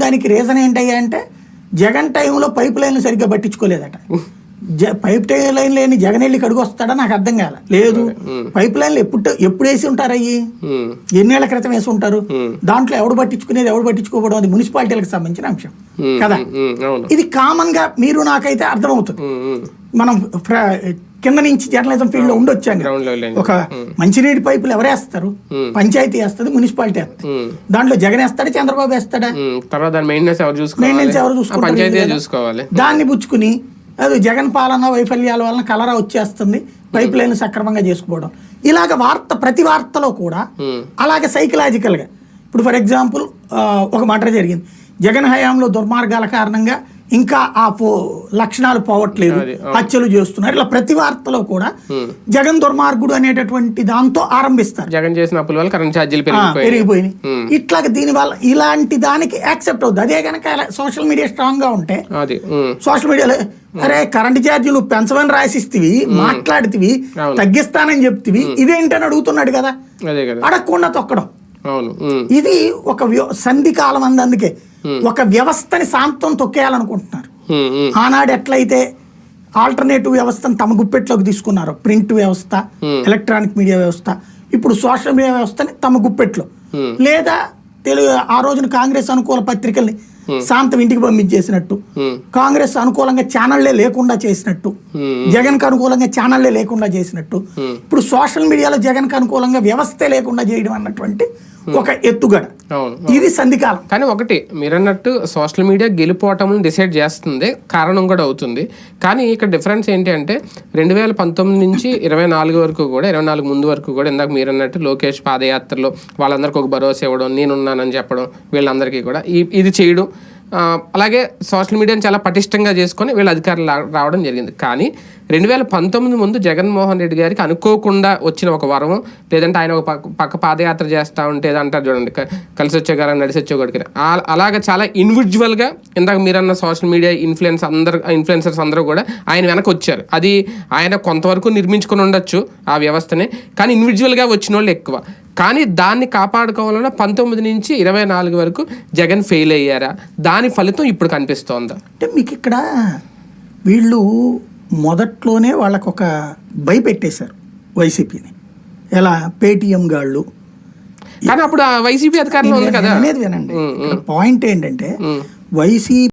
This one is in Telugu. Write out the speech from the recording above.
దానికి రీజన్ ఏంటయ్యా అంటే జగన్ టైంలో పైప్ లైన్లు సరిగ్గా పట్టించుకోలేదట. జ- పైప్ లైన్ లేని జగన్ వెళ్ళి కడుగు వస్తాడా? నాకు అర్థం కాల. లేదు. పైప్ లైన్లు ఎప్పుడు ఎప్పుడు వేసి ఉంటారు అయ్యి? ఉమ్, ఎన్నేళ్ళ క్రితం వేసి ఉంటారు? దాంట్లో ఎవడు పట్టించుకునేది ఎవడు పట్టించుకోవడం అది మున్సిపాలిటీలకు సంబంధించిన అంశం. కదా? ఇది కామన్గా మీరు నాకైతే అర్థమవుతుంది. మనం కింద నుంచి జర్నలిజం ఫీల్డ్లో ఉండొచ్చాం కదా. గ్రౌండ్ లెవెల్ ఒక మంచినీటి పైపులు ఎవరేస్తారు పంచాయతీ వేస్తుంది మున్సిపాలిటీ వేస్తుంది. దాంట్లో జగన్ వేస్తాడా చంద్రబాబు వేస్తాడా? తర్వాత మెయింటెనెన్స్ ఎవరు చూసుకోవాలి? చూసుకోవాలి? దాన్ని పుచ్చుకుని అది జగన్ పాలన వైఫల్యాల వలన కలరా వచ్చేస్తుంది పైప్ లైన్ సక్రమంగా చేసుకుపోవడం ఇలాగ వార్త ప్రతి వార్తలో కూడా అలాగే సైకలాజికల్గా. ఇప్పుడు ఫర్ ఎగ్జాంపుల్ ఒక మటర్ జరిగింది. జగన్ హయాంలో దుర్మార్గాల కారణంగా ఇంకా ఆ పో లక్షణాలు పోవట్లేదు. హత్యలు చేస్తున్నారు. ఇలా ప్రతి వార్తలో కూడా. జగన్ దుర్మార్గుడు అనేటటువంటి దాంతో ఆరంభిస్తారు. జగన్ చేసిన అప్పుల వల్ల కరెంట్ ఛార్జీలు ఆ, పెరిగిపోయాయి. పెరిగిపోయినాయి. ఉమ్. ఇట్లాగ దీని వల్ల ఇలాంటి దానికి యాక్సెప్ట్ అవుతుంది అదే కనుక సోషల్ మీడియా స్ట్రాంగ్గా ఉంటే సోషల్ మీడియాలో అరే కరెంట్ ఛార్జీలు పెంచమని రాసిస్తివి మాట్లాడితివి. తగ్గిస్తానని చెప్తివి ఇదేంటని అడుగుతున్నాడు కదా? అడగకుండా తొక్కడం. ఇది ఒక సంధి కాలం అంది అందుకే. ఒక వ్యవస్థని శాంతం తొక్కేయాలనుకుంటున్నారు. ఉమ్, ఉమ్, ఆనాడు ఎట్లయితే ఆల్టర్నేటివ్ వ్యవస్థను తమ గుప్పెట్లోకి తీసుకున్నారు ప్రింట్ వ్యవస్థ ఎలక్ట్రానిక్ మీడియా వ్యవస్థ ఇప్పుడు సోషల్ మీడియా వ్యవస్థని తమ గుప్పెట్లో. Hmm. లేదా తెలుగు ఆ రోజున కాంగ్రెస్ అనుకూల పత్రికల్ని శాంతం ఇంటికి పంపించేసినట్టు. Hmm. కాంగ్రెస్ అనుకూలంగా ఛానళ్ళే లేకుండా చేసినట్టు. Hmm. జగన్కు అనుకూలంగా ఛానళ్ళే లేకుండా చేసినట్టు. ఇప్పుడు సోషల్ మీడియాలో జగన్కు అనుకూలంగా వ్యవస్థే లేకుండా చేయడం అన్నటువంటి ఒక ఎత్తుగడ. ఇది సంధికాలం. కానీ ఒకటి మీరన్నట్టు సోషల్ మీడియా గెలుపోవటం డిసైడ్ చేస్తుంది కారణం కూడా అవుతుంది. కానీ ఇక్కడ డిఫరెన్స్ ఏంటి అంటే రెండు వేల పంతొమ్మిది నుంచి ఇరవై నాలుగు వరకు కూడా ఇరవై నాలుగు ముందు వరకు కూడా ఇందాక మీరన్నట్టు లోకేష్ పాదయాత్రలో వాళ్ళందరికీ ఒక భరోసా ఇవ్వడం నేనున్నానని చెప్పడం వీళ్ళందరికీ కూడా ఇది చేయడం అలాగే సోషల్ మీడియాని చాలా పటిష్టంగా చేసుకొని వీళ్ళు అధికారులు రావడం జరిగింది. కానీ రెండు వేల పంతొమ్మిది ముందు జగన్మోహన్ రెడ్డి గారికి అనుకోకుండా వచ్చిన ఒక వరం లేదంటే ఆయన ఒక పక్క పక్క పాదయాత్ర చేస్తూ ఉంటే అంటారు చూడండి కలిసి వచ్చే నడిసి నడిచి వచ్చే అలాగ చాలా ఇండివిజువల్గా ఇందాక మీరన్న సోషల్ మీడియా ఇన్ఫ్లుయెన్స్ అందరు ఇన్ఫ్లుయెన్సర్స్ అందరూ కూడా ఆయన వెనక వచ్చారు. అది ఆయన కొంతవరకు నిర్మించుకొని ఉండొచ్చు ఆ వ్యవస్థని కానీ ఇండివిజువల్గా వచ్చిన వాళ్ళు ఎక్కువ. కానీ దాన్ని కాపాడుకోవాలన్న పంతొమ్మిది నుంచి ఇరవై నాలుగు వరకు జగన్ ఫెయిల్ అయ్యారా? దాని ఫలితం ఇప్పుడు కనిపిస్తోందా? అంటే మీకు ఇక్కడ వీళ్ళు మొదట్లోనే వాళ్ళకు ఒక భయపెట్టేశారు వైసీపీని. ఎలా? పేటిఎం గాళ్ళు. కానీ అప్పుడు ఆ వైసీపీ అధికారంలో ఉంది కదా? అనేది వినండి. పాయింట్ ఏంటంటే వైసీపీ